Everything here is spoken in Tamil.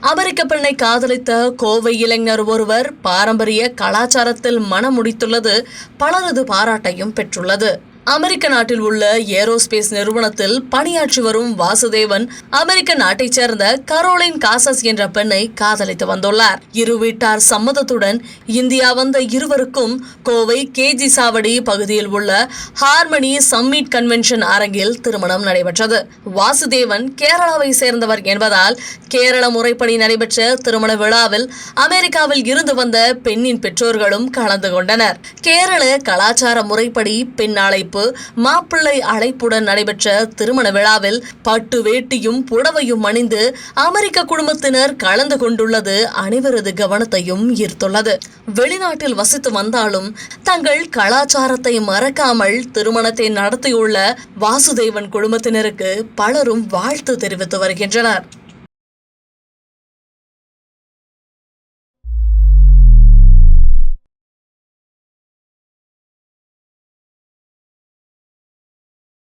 அமெரிக்க பெண்ணை காதலித்த கோவை இளைஞர் ஒருவர் பாரம்பரிய கலாச்சாரத்தில் மனமுடித்துள்ளது முடித்துள்ளது. பலரது பாராட்டையும் பெற்றுள்ளது. அமெரிக்க நாட்டில் உள்ள ஏரோஸ்பேஸ் நிறுவனத்தில் பணியாற்றி வரும் வாசுதேவன் அமெரிக்க நாட்டைச் சேர்ந்த கரோலின் காசஸ் என்ற பெண்ணை காதலித்து வந்துள்ளார். இரு வீட்டார் சம்மதத்துடன் இந்தியா வந்த இருவருக்கும் கோவை கேஜி சாவடி பகுதியில் உள்ள ஹார்மனி சம்மிட் கன்வென்ஷன் அரங்கில் திருமணம் நடைபெற்றது. வாசுதேவன் கேரளாவை சேர்ந்தவர் என்பதால் கேரள முறைப்படி நடைபெற்ற திருமண விழாவில் அமெரிக்காவில் இருந்து வந்த பெண்ணின் பெற்றோர்களும் கலந்து கொண்டனர். கேரள கலாச்சார முறைப்படி பெண் அழைப்பு மாப்பிள்ளை அழைப்புடன் நடைபெற்ற திருமண விழாவில் பட்டு வேட்டியும் புடவையும் அணிந்து அமெரிக்க குடும்பத்தினர் கலந்து கொண்டுள்ளது அனைவரது கவனத்தையும் ஈர்த்துள்ளது. வெளிநாட்டில் வசித்து வந்தாலும் தங்கள் கலாச்சாரத்தை மறக்காமல் திருமணத்தை நடத்தியுள்ள வாசுதேவன் குடும்பத்தினருக்கு பலரும் வாழ்த்து தெரிவித்து வருகின்றனர்.